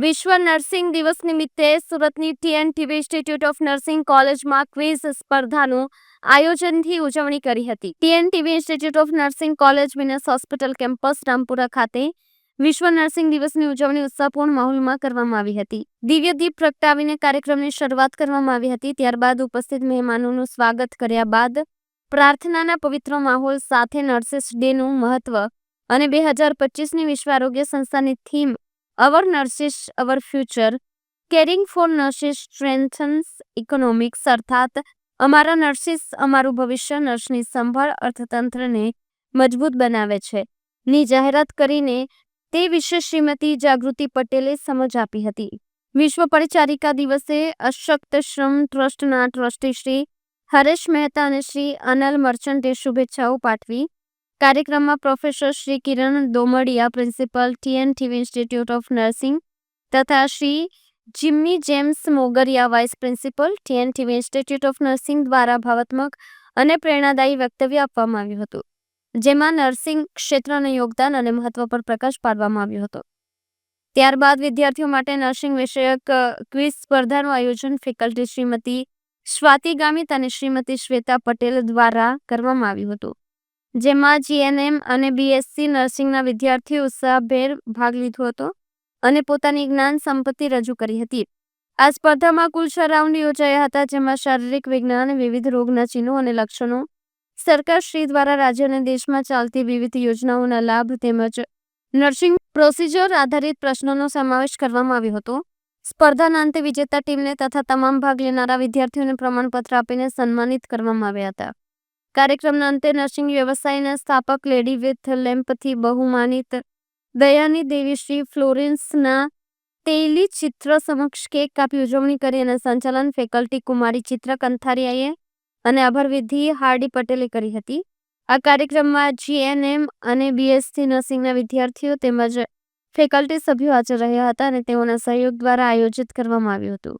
વિશ્વ નર્સિંગ દિવસ નિમિત્તે સુરતની TN TV institute of nursing કોલેજમાં ક્વિઝ સ્પર્ધાનું આયોજનથી ઉજવણી કરી હતી. TN TV institute of nursing college મિનસ hospital campus Rampura ખાતે વિશ્વ નર્સિંગ દિવસની ઉજવણી ઉત્સાહપૂર્ણ માહોલમાં કરવામાં આવી હતી. દિવ્ય દીપ પ્રગટાવીને કાર્યક્રમની શરૂઆત કરવામાં આવી હતી. ત્યારબાદ ઉપસ્થિત મહેમાનોનું સ્વાગત કર્યા બાદ પ્રાર્થનાના પવિત્ર માહોલ સાથે નર્સિસ ડેનું મહત્વ અને બે હજાર પચીસની વિશ્વ આરોગ્ય સંસ્થાની theme our nurses our future caring for nurses strengthens economics અર્થાત અમારા નર્સિસ અમારું ભવિષ્ય નર્સની સંભાળ અર્થતંત્રને મજબૂત બનાવે છે. ની જાહેરાત કરીને તે વિશે શ્રીમતી જાગૃતિ પટેલે સમજ આપી હતી. વિશ્વ પરિચારિકા દિવસે અશક્ત શ્રમ ટ્રસ્ટના ટ્રસ્ટી શ્રી હરેશ મહેતા અને શ્રી અનલ મર્ચન્ટે શુભેચ્છાઓ પાઠવી. કાર્યક્રમમાં professor Shri Kiran Domadiya principal TN TV institute of nursing તથા Shri Jimmy James Mogariya, vice principal TN TV institute of nursing દ્વારા ભાવાત્મક અને પ્રેરણાદાયી વક્તવ્ય આપવામાં આવ્યું હતું, જેમાં નર્સિંગ ક્ષેત્રના યોગદાન અને મહત્વ પર પ્રકાશ પાડવામાં આવ્યો હતો. ત્યારબાદ વિદ્યાર્થીઓ માટે નર્સિંગ વિષયક ક્વિઝ સ્પર્ધાનું આયોજન ફેકલ્ટી શ્રીમતી સ્વાતિ ગામિત અને શ્રીમતી શ્વેતા પટેલ દ્વારા કરવામાં આવ્યું હતું. જેમાં જીએનએમ અને બીએસસી નર્સિંગના વિદ્યાર્થીઓ ઉત્સાહભેર ભાગ લીધો હતો અને પોતાની જ્ઞાન સંપત્તિ રજૂ કરી હતી. આ સ્પર્ધામાં કુલ છ રાઉન્ડ યોજાયા હતા, જેમાં શારીરિક વિજ્ઞાન, વિવિધ રોગના ચિહ્નો અને લક્ષણો, સરકાર શ્રી દ્વારા રાજ્ય અને દેશમાં ચાલતી વિવિધ યોજનાઓના લાભ તેમજ નર્સિંગ પ્રોસિજર આધારિત પ્રશ્નોનો સમાવેશ કરવામાં આવ્યો હતો. સ્પર્ધાના અંતે વિજેતા ટીમને તથા તમામ ભાગ લેનારા વિદ્યાર્થીઓને પ્રમાણપત્ર આપીને સન્માનિત કરવામાં આવ્યા હતા. કાર્યક્રમના અંતે નર્સિંગ વ્યવસાયના સ્થાપક લેડી વિથ લેમ્પથી બહુમાનિત દયાની દેવી શ્રી ફ્લોરેન્સના તેલી ચિત્ર સમક્ષ કેક કાપી ઉજવણી કરી અને સંચાલન ફેકલ્ટી કુમારી ચિત્ર કંથારિયાએ અને આભરવિધિ હાર્ડી પટેલે કરી હતી. આ કાર્યક્રમમાં જીએનએમ અને બીએસસી નર્સિંગના વિદ્યાર્થીઓ તેમજ ફેકલ્ટી સભ્યો હાજર રહ્યા હતા અને તેઓના સહયોગ દ્વારા આયોજિત કરવામાં આવ્યું હતું.